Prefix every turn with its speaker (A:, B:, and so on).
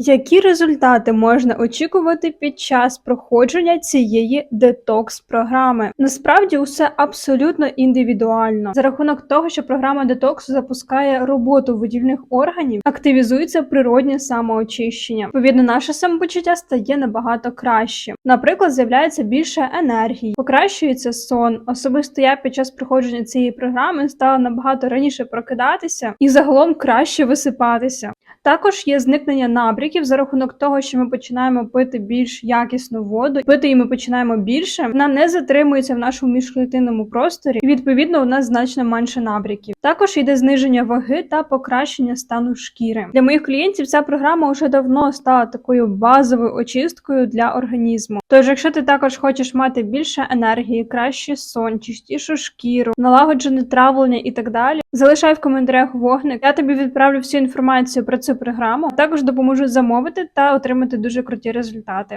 A: Які результати можна очікувати під час проходження цієї детокс-програми? Насправді усе абсолютно індивідуально. За рахунок того, що програма детоксу запускає роботу видільних органів, активізується природнє самоочищення. Відповідно, наше самопочуття стає набагато краще. Наприклад, з'являється більше енергії, покращується сон. Особисто я під час проходження цієї програми стала набагато раніше прокидатися і загалом краще висипатися. Також є зникнення набряків за рахунок того, що ми починаємо пити більш якісну воду. Пити її ми починаємо більше. Вона не затримується в нашому міжклітинному просторі, і відповідно у нас значно менше набряків. Також йде зниження ваги та покращення стану шкіри. Для моїх клієнтів ця програма вже давно стала такою базовою очисткою для організму. Тож, якщо ти також хочеш мати більше енергії, кращий сон, чистішу шкіру, налагоджене травлення і так далі, залишай в коментарях вогник. Я тобі відправлю всю інформацію про цю програму. Також допоможу замовити та отримати дуже круті результати.